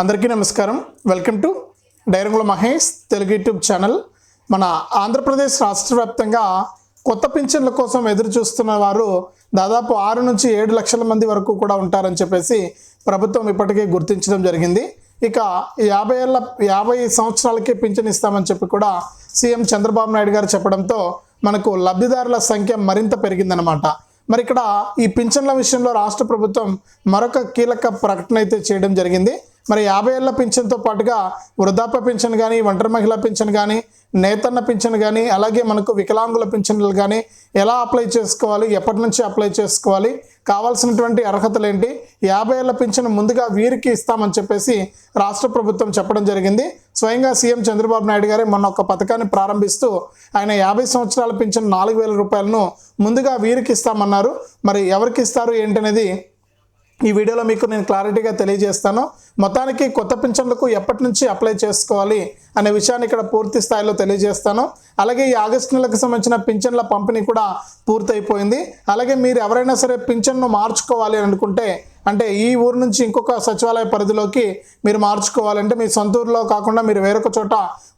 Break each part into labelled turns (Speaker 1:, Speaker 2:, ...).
Speaker 1: అందరికీ నమస్కారం. Welcome to డైరంగుల మహేష్ తెలుగు యూట్యూబ్ ఛానల్. మన ఆంధ్రప్రదేశ్ రాష్ట్ర వ్యాప్తంగా కొత్త పింఛన్ల కోసం ఎదురు చూస్తున్న వారు దాదాపు ఆరు నుంచి ఏడు లక్షల మంది వరకు కూడా ఉంటారని చెప్పేసి ప్రభుత్వం ఇప్పటికే గుర్తించడం జరిగింది. ఇక యాభై ఏళ్ళ యాభై సంవత్సరాలకే పింఛన్ ఇస్తామని చెప్పి కూడా సీఎం చంద్రబాబు నాయుడు గారు చెప్పడంతో మనకు లబ్ధిదారుల సంఖ్య మరింత పెరిగిందనమాట మరి ఇక్కడ ఈ పింఛన్ల విషయంలో రాష్ట్ర ప్రభుత్వం మరొక కీలక ప్రకటన అయితే చేయడం జరిగింది. మరి యాభై ఏళ్ళ పింఛన్తో పాటుగా వృద్ధాప్య పింఛన్ కానీ ఒంటరి మహిళా పింఛన్ కానీ నేతన్న పింఛన్ కానీ అలాగే మనకు వికలాంగుల పింఛన్లు కానీ ఎలా అప్లై చేసుకోవాలి ఎప్పటి నుంచి అప్లై చేసుకోవాలి కావాల్సినటువంటి అర్హతలు ఏంటి యాభై ఏళ్ళ పింఛన్ ముందుగా వీరికి ఇస్తామని చెప్పేసి రాష్ట్ర ప్రభుత్వం చెప్పడం జరిగింది. స్వయంగా సీఎం చంద్రబాబు నాయుడు గారే మొన్న ఒక పథకాన్ని ప్రారంభిస్తూ ఆయన యాభై సంవత్సరాల పింఛన్ నాలుగు వేల రూపాయలను ముందుగా వీరికి ఇస్తామన్నారు. మరి ఎవరికి ఇస్తారు ఏంటనేది ఈ వీడియోలో మీకు నేను క్లారిటీగా తెలియజేస్తాను. మొత్తానికి కొత్త పింఛన్లకు ఎప్పటి నుంచి అప్లై చేసుకోవాలి అనే విషయాన్ని ఇక్కడ పూర్తి స్థాయిలో తెలియజేస్తాను. అలాగే ఈ ఆగస్టు నెలకు సంబంధించిన పింఛన్ల పంపిణీ కూడా పూర్తయిపోయింది. అలాగే మీరు ఎవరైనా సరే పింఛన్ను మార్చుకోవాలి అని అనుకుంటే అంటే ఈ ఊరు నుంచి ఇంకొక సచివాలయ పరిధిలోకి మీరు మార్చుకోవాలంటే మీ సొంత ఊరిలో కాకుండా మీరు వేరొక చోట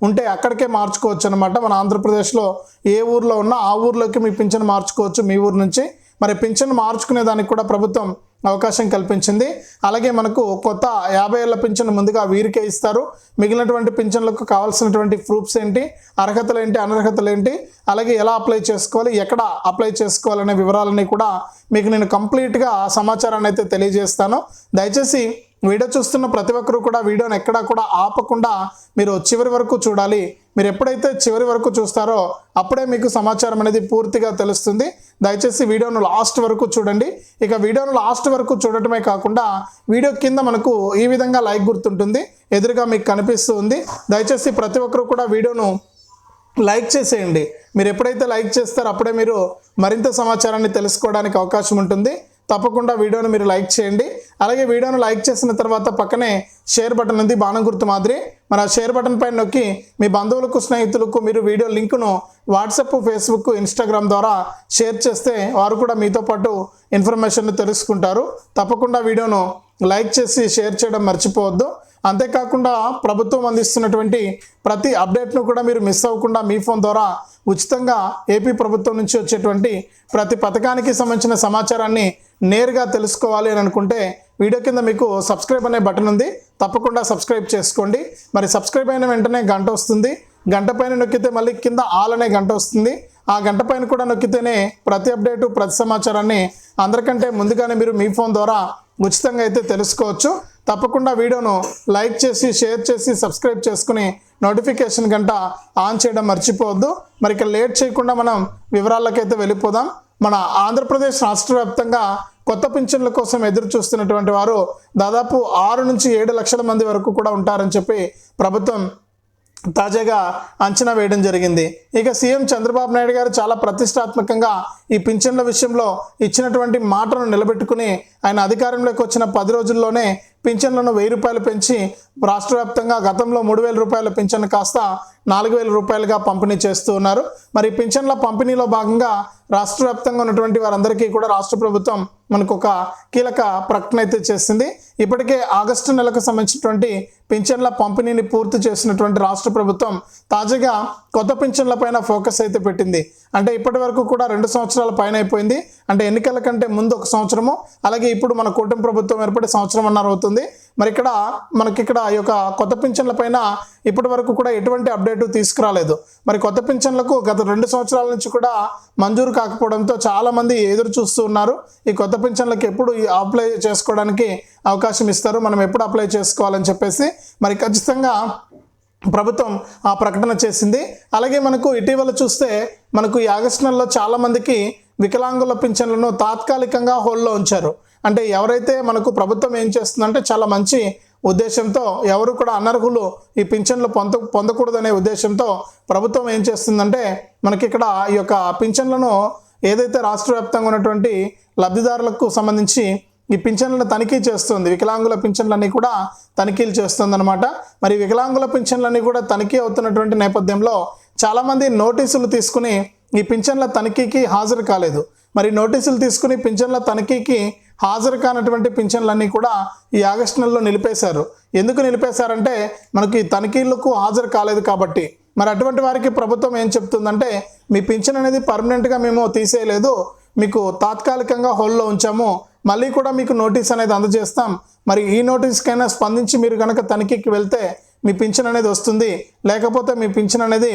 Speaker 1: ఉంటే అక్కడికే మార్చుకోవచ్చు అనమాట మన ఆంధ్రప్రదేశ్లో ఏ ఊర్లో ఉన్నా ఆ ఊర్లోకి మీ పింఛన్ మార్చుకోవచ్చు మీ ఊరు నుంచి. మరి పింఛన్ మార్చుకునే దానికి కూడా ప్రభుత్వం అవకాశం కల్పించింది. అలాగే మనకు కొత్త యాభై ఏళ్ళ పింఛన్ ముందుగా వీరికే ఇస్తారు. మిగిలినటువంటి పింఛన్లకు కావాల్సినటువంటి ప్రూఫ్స్ ఏంటి? అర్హతలు ఏంటి? అనర్హతలు ఏంటి? అలాగే ఎలా అప్లై చేసుకోవాలి? ఎక్కడ అప్లై చేసుకోవాలనే వివరాలన్నీ కూడా మీకు నేను కంప్లీట్గా ఆ సమాచారాన్ని అయితే తెలియజేస్తాను. దయచేసి వీడియో చూస్తున్న ప్రతి ఒక్కరు కూడా వీడియోని ఎక్కడా కూడా ఆపకుండా మీరు చివరి వరకు చూడాలి. మీరు ఎప్పుడైతే చివరి వరకు చూస్తారో అప్పుడే మీకు సమాచారం అనేది పూర్తిగా తెలుస్తుంది. దయచేసి వీడియోను లాస్ట్ వరకు చూడండి. ఇక వీడియోను లాస్ట్ వరకు చూడటమే కాకుండా వీడియో కింద మనకు ఈ విధంగా లైక్ గుర్తుంటుంది. ఎదురుగా మీకు కనిపిస్తూ ఉంది దయచేసి ప్రతి ఒక్కరు కూడా వీడియోను లైక్ చేసేయండి. మీరు ఎప్పుడైతే లైక్ చేస్తారో అప్పుడే మీరు మరింత సమాచారాన్ని తెలుసుకోవడానికి అవకాశం ఉంటుంది. తప్పకుండా వీడియోను మీరు లైక్ చేయండి. అలాగే వీడియోను లైక్ చేసిన తర్వాత పక్కనే షేర్ బటన్ ఉంది బాణం గుర్తు మాదిరి. మరి ఆ షేర్ బటన్ పైన నొక్కి మీ బంధువులకు స్నేహితులకు మీరు వీడియో లింకును వాట్సాప్ ఫేస్బుక్ ఇన్స్టాగ్రామ్ ద్వారా షేర్ చేస్తే వారు కూడా మీతో పాటు ఇన్ఫర్మేషన్ తెలుసుకుంటారు. తప్పకుండా వీడియోను లైక్ చేసి షేర్ చేయడం మర్చిపోవద్దు. అంతేకాకుండా ప్రభుత్వం అందిస్తున్నటువంటి ప్రతి అప్డేట్ను కూడా మీరు మిస్ అవ్వకుండా మీ ఫోన్ ద్వారా ఉచితంగా ఏపీ ప్రభుత్వం నుంచి వచ్చేటువంటి ప్రతి పథకానికి సంబంధించిన సమాచారాన్ని నేరుగా తెలుసుకోవాలి అని అనుకుంటే వీడియో కింద మీకు సబ్స్క్రైబ్ అనే బటన్ ఉంది. తప్పకుండా సబ్స్క్రైబ్ చేసుకోండి. మరి సబ్స్క్రైబ్ అయిన వెంటనే గంట వస్తుంది. గంట పైన నొక్కితే మళ్ళీ కింద ఆల్ అనే గంట వస్తుంది. ఆ గంట పైన కూడా నొక్కితేనే ప్రతి అప్డేటు ప్రతి సమాచారాన్ని అందరికంటే ముందుగానే మీరు మీ ఫోన్ ద్వారా ఉచితంగా అయితే తెలుసుకోవచ్చు. తప్పకుండా వీడియోను లైక్ చేసి షేర్ చేసి సబ్స్క్రైబ్ చేసుకుని నోటిఫికేషన్ గంట ఆన్ చేయడం మర్చిపోవద్దు. మరి ఇక లేట్ చేయకుండా మనం వివరాలకైతే వెళ్ళిపోదాం. మన ఆంధ్రప్రదేశ్ రాష్ట్ర వ్యాప్తంగా కొత్త పింఛన్ల కోసం ఎదురు చూస్తున్నటువంటి వారు దాదాపు ఆరు నుంచి ఏడు లక్షల మంది వరకు కూడా ఉంటారని చెప్పి ప్రభుత్వం తాజాగా అంచనా వేయడం జరిగింది. ఇక సీఎం చంద్రబాబు నాయుడు గారు చాలా ప్రతిష్టాత్మకంగా ఈ పింఛన్ల విషయంలో ఇచ్చినటువంటి మాటను నిలబెట్టుకుని ఆయన అధికారంలోకి వచ్చిన పది రోజుల్లోనే పింఛన్లను వెయ్యి రూపాయలు పెంచి రాష్ట్ర వ్యాప్తంగా గతంలో మూడు వేల రూపాయల పింఛన్ కాస్త నాలుగు వేల రూపాయలుగా పంపిణీ చేస్తూ ఉన్నారు. మరి పింఛన్ల పంపిణీలో భాగంగా రాష్ట్ర వ్యాప్తంగా ఉన్నటువంటి వారందరికీ కూడా రాష్ట్ర ప్రభుత్వం మనకు ఒక కీలక ప్రకటన అయితే చేసింది. ఇప్పటికే ఆగస్టు నెలకు సంబంధించినటువంటి పింఛన్ల పంపిణీని పూర్తి చేసినటువంటి రాష్ట్ర ప్రభుత్వం తాజాగా కొత్త పింఛన్ల పైన ఫోకస్ అయితే పెట్టింది. అంటే ఇప్పటి వరకు కూడా రెండు సంవత్సరాల పైన అయిపోయింది. అంటే ఎన్నికల కంటే ముందు ఒక సంవత్సరము అలాగే ఇప్పుడు మన కూటమి ప్రభుత్వం ఏర్పడి సంవత్సరం అన్నారు అవుతుంది. మరి ఇక్కడ మనకి ఇక్కడ ఈ యొక్క కొత్త పింఛన్ల పైన ఇప్పటి వరకు కూడా ఎటువంటి అప్డేట్ తీసుకురాలేదు. మరి కొత్త పింఛన్లకు గత రెండు సంవత్సరాల నుంచి కూడా మంజూరు కాకపోవడంతో చాలామంది ఎదురు చూస్తూ ఉన్నారు. ఈ కొత్త పింఛన్లకు ఎప్పుడు అప్లై చేసుకోవడానికి అవకాశం ఇస్తారు. మనం ఎప్పుడు అప్లై చేసుకోవాలని చెప్పేసి మరి ఖచ్చితంగా ప్రభుత్వం ఆ ప్రకటన చేసింది. అలాగే మనకు ఇటీవల చూస్తే మనకు ఈ ఆగస్టు నెలలో చాలామందికి వికలాంగుల పింఛన్లను తాత్కాలికంగా హోల్లో ఉంచారు. అంటే ఎవరైతే మనకు ప్రభుత్వం ఏం చేస్తుందంటే చాలా మంచి ఉద్దేశంతో ఎవరు కూడా అనర్హులు ఈ పింఛన్లు పొంద పొందకూడదనే ఉద్దేశంతో ప్రభుత్వం ఏం చేస్తుందంటే మనకి ఇక్కడ ఈ యొక్క పింఛన్లను ఏదైతే రాష్ట్ర వ్యాప్తంగా ఉన్నటువంటి లబ్ధిదారులకు సంబంధించి ఈ పింఛన్లను తనిఖీ చేస్తుంది. వికలాంగుల పింఛన్లన్నీ కూడా తనిఖీలు చేస్తుంది అనమాట మరి వికలాంగుల పింఛన్లన్నీ కూడా తనిఖీ అవుతున్నటువంటి నేపథ్యంలో చాలామంది నోటీసులు తీసుకుని ఈ పింఛన్ల తనిఖీకి హాజరు కాలేదు. మరి నోటీసులు తీసుకుని పింఛన్ల తనిఖీకి హాజరు కానటువంటి పింఛన్లన్నీ కూడా ఈ ఆగస్టు నెలలో నిలిపేశారు. ఎందుకు నిలిపేశారంటే మనకి తనిఖీలకు హాజరు కాలేదు కాబట్టి. మరి అటువంటి వారికి ప్రభుత్వం ఏం చెప్తుందంటే మీ పింఛన్ అనేది పర్మనెంట్గా మేము తీసేయలేదు. మీకు తాత్కాలికంగా హోల్లో ఉంచాము. మళ్ళీ కూడా మీకు నోటీస్ అనేది అందజేస్తాం. మరి ఈ నోటీస్కైనా స్పందించి మీరు కనుక తనిఖీకి వెళ్తే మీ పింఛన్ అనేది వస్తుంది. లేకపోతే మీ పింఛన్ అనేది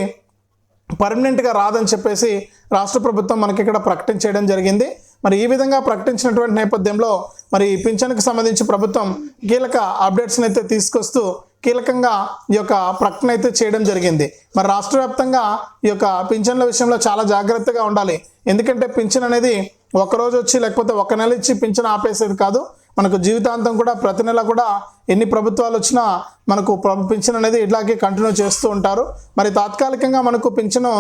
Speaker 1: పర్మనెంట్గా రాదని చెప్పేసి రాష్ట్ర ప్రభుత్వం మనకి ఇక్కడ ప్రకటన చేయడం జరిగింది. మరి ఈ విధంగా ప్రకటించినటువంటి నేపథ్యంలో మరి పింఛన్కి సంబంధించి ప్రభుత్వం కీలక అప్డేట్స్ని అయితే తీసుకొస్తూ కీలకంగా ఈ యొక్క ప్రకటన అయితే చేయడం జరిగింది. మరి రాష్ట్ర వ్యాప్తంగా ఈ యొక్క పింఛన్ల విషయంలో చాలా జాగ్రత్తగా ఉండాలి. ఎందుకంటే పింఛన్ అనేది ఒక రోజు వచ్చి లేకపోతే ఒక నెల ఇచ్చి పింఛన్ ఆపేసేది కాదు. మనకు జీవితాంతం కూడా ప్రతి నెల కూడా ఎన్ని ప్రభుత్వాలు వచ్చినా మనకు పింఛన్ అనేది ఇట్లాగే కంటిన్యూ చేస్తూ ఉంటారు. మరి తాత్కాలికంగా మనకు పింఛను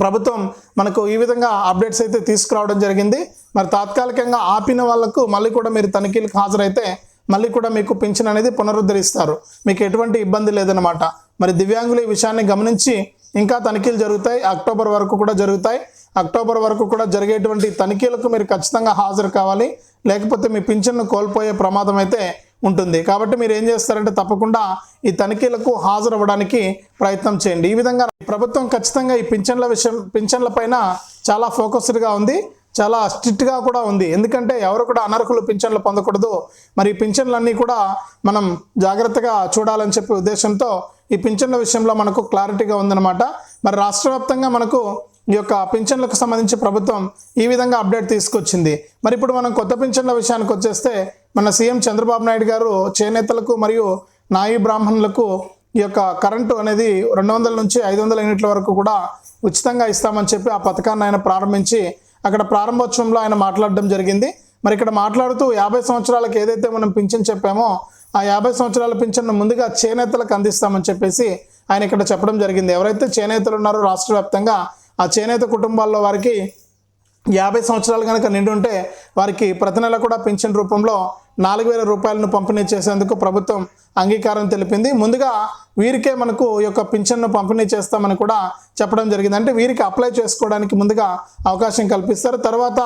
Speaker 1: ప్రభుత్వం మనకు ఈ విధంగా అప్డేట్స్ అయితే తీసుకురావడం జరిగింది. మరి తాత్కాలికంగా ఆపిన వాళ్ళకు మళ్ళీ కూడా మీరు తనిఖీలకు హాజరైతే మళ్ళీ కూడా మీకు పింఛన్ అనేది పునరుద్ధరిస్తారు. మీకు ఎటువంటి ఇబ్బంది లేదనమాట మరి దివ్యాంగులు ఈ విషయాన్ని గమనించి ఇంకా తనిఖీలు జరుగుతాయి. అక్టోబర్ వరకు కూడా జరుగుతాయి. అక్టోబర్ వరకు కూడా జరిగేటువంటి తనిఖీలకు మీరు ఖచ్చితంగా హాజరు కావాలి. లేకపోతే మీ పింఛన్ను కోల్పోయే ప్రమాదం అయితే ఉంటుంది. కాబట్టి మీరు ఏం చేస్తారంటే తప్పకుండా ఈ తనిఖీలకు హాజరవ్వడానికి ప్రయత్నం చేయండి. ఈ విధంగా ప్రభుత్వం ఖచ్చితంగా ఈ పింఛన్ల విషయం పింఛన్ల పైన చాలా ఫోకస్డ్గా ఉంది. చాలా స్ట్రిక్ట్గా కూడా ఉంది. ఎందుకంటే ఎవరు కూడా అనర్హులు పింఛన్లు పొందకూడదు. మరి ఈ పింఛన్లన్నీ కూడా మనం జాగ్రత్తగా చూడాలని చెప్పే ఉద్దేశంతో ఈ పింఛన్ల విషయంలో మనకు క్లారిటీగా ఉందన్నమాట. మరి రాష్ట్ర వ్యాప్తంగా మనకు ఈ యొక్క పింఛన్లకు సంబంధించి ప్రభుత్వం ఈ విధంగా అప్డేట్ తీసుకొచ్చింది. మరి ఇప్పుడు మనం కొత్త పింఛన్ల విషయానికి వచ్చేస్తే మన సీఎం చంద్రబాబు నాయుడు గారు చేనేతలకు మరియు నాయీ బ్రాహ్మణులకు ఈ యొక్క కరెంటు అనేది రెండు వందల నుంచి ఐదు వందల యూనిట్ల వరకు కూడా ఉచితంగా ఇస్తామని చెప్పి ఆ పథకాన్ని ఆయన ప్రారంభించి అక్కడ ప్రారంభోత్సవంలో ఆయన మాట్లాడడం జరిగింది. మరి ఇక్కడ మాట్లాడుతూ యాభై సంవత్సరాలకు ఏదైతే మనం పింఛన్ చెప్పామో ఆ యాభై సంవత్సరాల పింఛన్ను ముందుగా చేనేతలకు అందిస్తామని చెప్పేసి ఆయన ఇక్కడ చెప్పడం జరిగింది. ఎవరైతే చేనేతలు ఉన్నారో రాష్ట్ర వ్యాప్తంగా ఆ చేనేత కుటుంబాల్లో వారికి యాభై సంవత్సరాలు కనుక నిండుంటే వారికి ప్రతి నెల కూడా పింఛన్ రూపంలో నాలుగు వేల రూపాయలను పంపిణీ చేసేందుకు ప్రభుత్వం అంగీకారం తెలిపింది. ముందుగా వీరికే మనకు ఈ యొక్క పింఛన్ను పంపిణీ చేస్తామని కూడా చెప్పడం జరిగింది. అంటే వీరికి అప్లై చేసుకోవడానికి ముందుగా అవకాశం కల్పిస్తారు. తర్వాత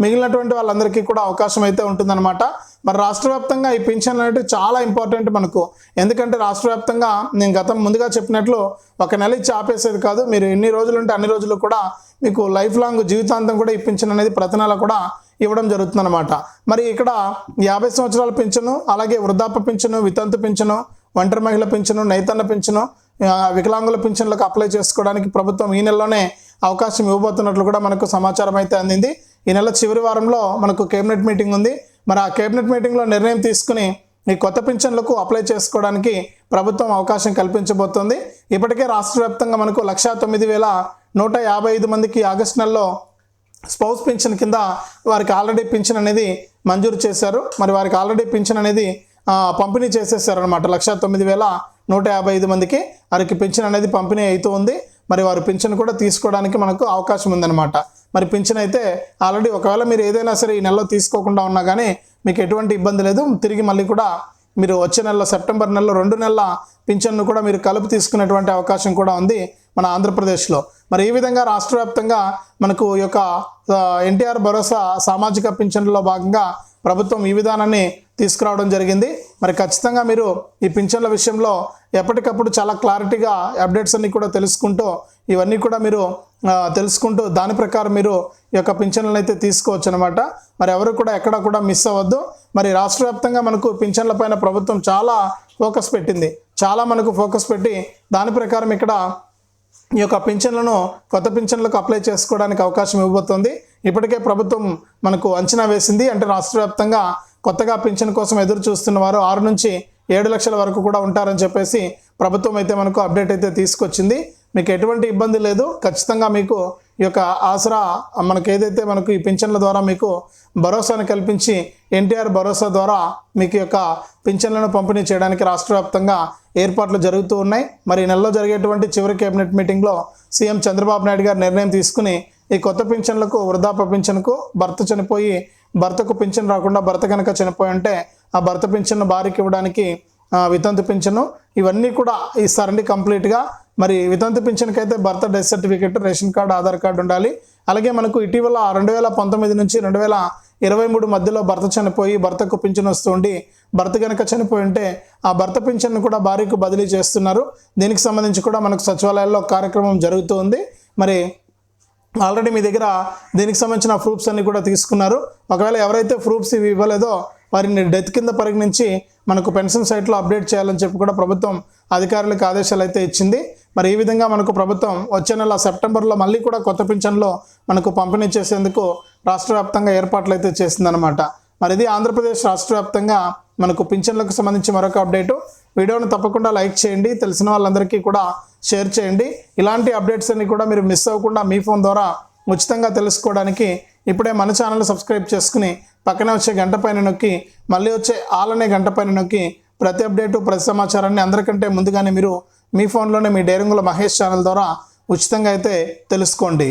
Speaker 1: మిగిలినటువంటి వాళ్ళందరికీ కూడా అవకాశం అయితే ఉంటుందన్నమాట. మరి రాష్ట్ర వ్యాప్తంగా ఈ పింఛన్ అనేది చాలా ఇంపార్టెంట్ మనకు. ఎందుకంటే రాష్ట్ర వ్యాప్తంగా నేను గతం ముందుగా చెప్పినట్లు ఒక నెల ఇచ్చి ఆపేసేది కాదు. మీరు ఎన్ని రోజులు ఉంటే అన్ని రోజులు కూడా మీకు లైఫ్ లాంగ్ జీవితాంతం కూడా ఈ పింఛన్ అనేది ప్రతి నెల కూడా ఇవ్వడం జరుగుతుందన్నమాట. మరి ఇక్కడ యాభై సంవత్సరాల పింఛను అలాగే వృద్ధాప్య పింఛను వితంతు పింఛను ఒంటరి మహిళ పింఛను నైతన్న పింఛను వికలాంగుల పింఛన్లకు అప్లై చేసుకోవడానికి ప్రభుత్వం ఈ నెలలోనే అవకాశం ఇవ్వబోతున్నట్లు కూడా మనకు సమాచారం అయితే అందింది. ఈ నెల చివరి వారంలో మనకు కేబినెట్ మీటింగ్ ఉంది. మరి ఆ కేబినెట్ మీటింగ్లో నిర్ణయం తీసుకుని ఈ కొత్త పింఛన్లకు అప్లై చేసుకోవడానికి ప్రభుత్వం అవకాశం కల్పించబోతోంది. ఇప్పటికే రాష్ట్ర వ్యాప్తంగా మనకు లక్షా తొమ్మిది వేల నూట యాభై ఐదు మందికి ఆగస్టు నెలలో స్పౌస్ పింఛన్ కింద వారికి ఆల్రెడీ పింఛన్ అనేది మంజూరు చేశారు. మరి వారికి ఆల్రెడీ పింఛన్ అనేది పంపిణీ చేసేసారు అనమాట లక్ష తొమ్మిది వేల నూట యాభై ఐదు మందికి వారికి పింఛన్ అనేది పంపిణీ అవుతూ ఉంది. మరి వారు పింఛన్ కూడా తీసుకోవడానికి మనకు అవకాశం ఉందన్నమాట. మరి పింఛన్ అయితే ఆల్రెడీ ఒకవేళ మీరు ఏదైనా సరే ఈ నెలలో తీసుకోకుండా ఉన్నా కానీ మీకు ఎటువంటి ఇబ్బంది లేదు. తిరిగి మళ్ళీ కూడా మీరు వచ్చే నెలలో సెప్టెంబర్ నెలలో రెండు నెలల పింఛన్ను కూడా మీరు కలుపు తీసుకునేటువంటి అవకాశం కూడా ఉంది మన ఆంధ్రప్రదేశ్లో. మరి ఈ విధంగా రాష్ట్ర వ్యాప్తంగా మనకు ఈ యొక్క ఎన్టీఆర్ భరోసా సామాజిక పింఛన్లో భాగంగా ప్రభుత్వం ఈ విధానాన్ని తీసుకురావడం జరిగింది. మరి ఖచ్చితంగా మీరు ఈ పింఛన్ల విషయంలో ఎప్పటికప్పుడు చాలా క్లారిటీగా అప్డేట్స్ అన్నీ కూడా తెలుసుకుంటూ ఇవన్నీ కూడా మీరు తెలుసుకుంటూ దాని ప్రకారం మీరు ఈ యొక్క పింఛన్లను అయితే తీసుకోవచ్చు అనమాట మరి ఎవరు కూడా ఎక్కడ కూడా మిస్ అవ్వద్దు. మరి రాష్ట్ర వ్యాప్తంగా మనకు పింఛన్ల పైన ప్రభుత్వం చాలా ఫోకస్ పెట్టింది. చాలా మనకు ఫోకస్ పెట్టి దాని ప్రకారం ఇక్కడ ఈ యొక్క పింఛన్లను కొత్త పింఛన్లకు అప్లై చేసుకోవడానికి అవకాశం ఇవ్వబోతోంది. ఇప్పటికే ప్రభుత్వం మనకు అంచనా వేసింది. అంటే రాష్ట్ర వ్యాప్తంగా కొత్తగా పింఛన్ కోసం ఎదురు చూస్తున్న వారు ఆరు నుంచి ఏడు లక్షల వరకు కూడా ఉంటారని చెప్పేసి ప్రభుత్వం అయితే మనకు అప్డేట్ అయితే తీసుకొచ్చింది. మీకు ఎటువంటి ఇబ్బంది లేదు. ఖచ్చితంగా మీకు ఈ యొక్క ఆసరా మనకు ఏదైతే మనకు ఈ పింఛన్ల ద్వారా మీకు భరోసాను కల్పించి ఎన్టీఆర్ భరోసా ద్వారా మీకు యొక్క పింఛన్లను పంపిణీ చేయడానికి రాష్ట్ర వ్యాప్తంగా ఏర్పాట్లు జరుగుతూ ఉన్నాయి. మరి నెలలో జరిగేటువంటి చివరి కేబినెట్ మీటింగ్లో సీఎం చంద్రబాబు నాయుడు గారు నిర్ణయం తీసుకుని ఈ కొత్త పింఛన్లకు వృద్ధాప్య పింఛన్కు భర్త చనిపోయి భర్తకు పింఛన్ రాకుండా భర్త కనుక చనిపోయి ఉంటే ఆ భర్త పింఛన్ను భార్యకి ఇవ్వడానికి వితంతు పింఛను ఇవన్నీ కూడా ఇస్తారండి కంప్లీట్గా. మరి వితంతు పింఛన్కి అయితే భర్త death certificate ration card Aadhaar card ఉండాలి. అలాగే మనకు ఇటీవల రెండు వేల పంతొమ్మిది నుంచి రెండు వేల ఇరవై మూడు మధ్యలో భర్త చనిపోయి భర్తకు పింఛన్ వస్తుండి భర్త కనుక చనిపోయి ఉంటే ఆ భర్త పింఛన్ను కూడా భార్యకు బదిలీ చేస్తున్నారు. దీనికి సంబంధించి కూడా మనకు సచివాలయాల్లో కార్యక్రమం జరుగుతూ ఉంది. మరి ఆల్రెడీ మీ దగ్గర దీనికి సంబంధించిన ప్రూఫ్స్ అన్ని కూడా తీసుకున్నారు. ఒకవేళ ఎవరైతే ప్రూఫ్స్ ఇవి ఇవ్వలేదో వారిని డెత్ కింద పరిగణించి మనకు పెన్షన్ సైట్లో అప్డేట్ చేయాలని చెప్పి కూడా ప్రభుత్వం అధికారులకు ఆదేశాలు అయితే ఇచ్చింది. మరి ఈ విధంగా మనకు ప్రభుత్వం వచ్చే నెల సెప్టెంబర్లో మళ్ళీ కూడా కొత్త పింఛన్లో మనకు పంపిణీ చేసేందుకు రాష్ట్ర వ్యాప్తంగా ఏర్పాట్లు అయితే చేసిందనమాట మరి ఇది ఆంధ్రప్రదేశ్ రాష్ట్ర వ్యాప్తంగా మనకు పింఛన్లకు సంబంధించి మరొక అప్డేటు. వీడియోను తప్పకుండా లైక్ చేయండి. తెలిసిన వాళ్ళందరికీ కూడా షేర్ చేయండి. ఇలాంటి అప్డేట్స్ అన్ని కూడా మీరు మిస్ అవ్వకుండా మీ ఫోన్ ద్వారా ఉచితంగా తెలుసుకోవడానికి ఇప్పుడే మన ఛానల్ సబ్స్క్రైబ్ చేసుకుని పక్కనే వచ్చే గంట పైన నొక్కి మళ్ళీ వచ్చే ఆల్ అనే గంట పైన నొక్కి ప్రతి అప్డేటు ప్రతి సమాచారాన్ని అందరికంటే ముందుగానే మీరు మీ ఫోన్లోనే మీ డేరంగుల మహేష్ ఛానల్ ద్వారా ఉచితంగా అయితే తెలుసుకోండి.